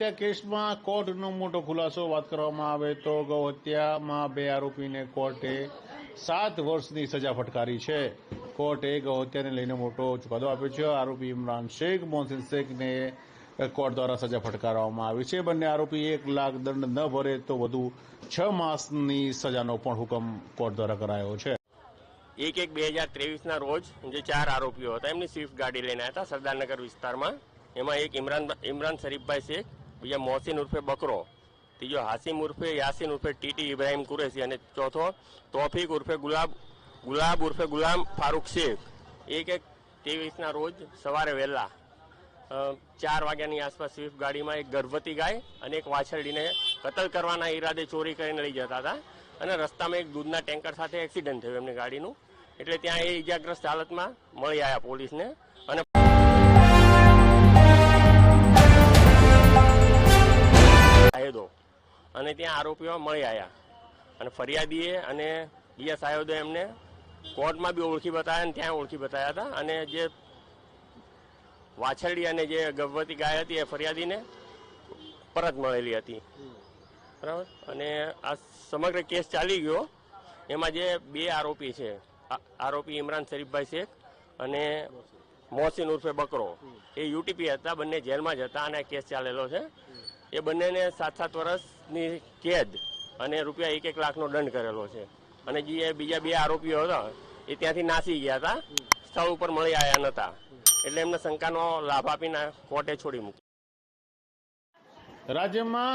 કેસમાં કોર્ટનો મોટો ખુલાસો વાત કરવામાં આવે તો ગૌ હત્યામાં બે આરોપીને કોર્ટે સાત વર્ષની સજા ફટકારી છે. કોર્ટે ગૌ હત્યાને લઈને મોટો ચુકાદો આપ્યો છે. આરોપી ઇમરાન શેખ, મોહસિન શેખને કોર્ટ દ્વારા સજા ફટકારવામાં આવી છે. બંને આરોપી એક લાખ દંડ ન ભરે તો વધુ છ માસની સજાનો પણ હુકમ કોર્ટ દ્વારા કરાયો છે. એક એક બે હજાર ત્રેવીસના રોજ જે ચાર આરોપીઓ હતા, એમની સ્વિફ્ટ ગાડી લઈને આવ્યા હતા સરદારનગર વિસ્તારમાં. એમાં એક ઇમરાન ઇમરાન શરીફભાઈ શેખ બીજા મોહસિન ઉર્ફે બકરો, ત્રીજો હાસિમ ઉર્ફે યાસીન ઉર્ફે ટીટી ઇબ્રાહિમ કુરેશી અને ચોથો તોફિક ઉર્ફે ગુલાબ ગુલાબ ઉર્ફે ગુલામ ફારૂક શેખ. એક એક ત્રેવીસના રોજ સવારે વહેલા ચાર વાગ્યાની આસપાસ સ્વિફ્ટ ગાડીમાં એક ગર્ભવતી ગાય અને એક વાછરડીને કતલ કરવાના ઈરાદે ચોરી કરીને લઈ જતા હતા અને રસ્તામાં એક દૂધના ટેન્કર સાથે એક્સિડન્ટ થયું એમની ગાડીનું. એટલે ત્યાં એ ઇજાગ્રસ્ત હાલતમાં મળી આવ્યા પોલીસને. અને ત્યાં આરોપીઓ મળી આવ્યા. અને ફરિયાદીએ અને બીજા સાહેદો એમને કોર્ટમાં બી ઓળખી બતાવ્યા અને ત્યાં ઓળખી બતાવ્યા હતા. અને જે વાછરડી અને જે ગર્ભવતી ગાય હતી એ ફરિયાદીને પરત મળેલી હતી. બરાબર? અને આ સમગ્ર કેસ ચાલી ગયો. એમાં જે બે આરોપી છે આરોપી ઇમરાન શરીફભાઈ શેખ અને મોહસિન ઉર્ફે બકરો. એ યુટીપી હતા, બંને જેલમાં જ હતા અને કેસ ચાલેલો છે. એ બંનેને સાત સાત વર્ષની કેદ અને રૂપિયા એક એક લાખનો દંડ કરેલો છે. અને જે બીજા બે આરોપીઓ હતા, એ ત્યાંથી નાસી ગયા હતા, સ્થળ ઉપર મળી આવ્યા નતા એટલે એમને શંકાનો લાભ આપીને કોર્ટે છોડી મૂકી રાજ્યમાં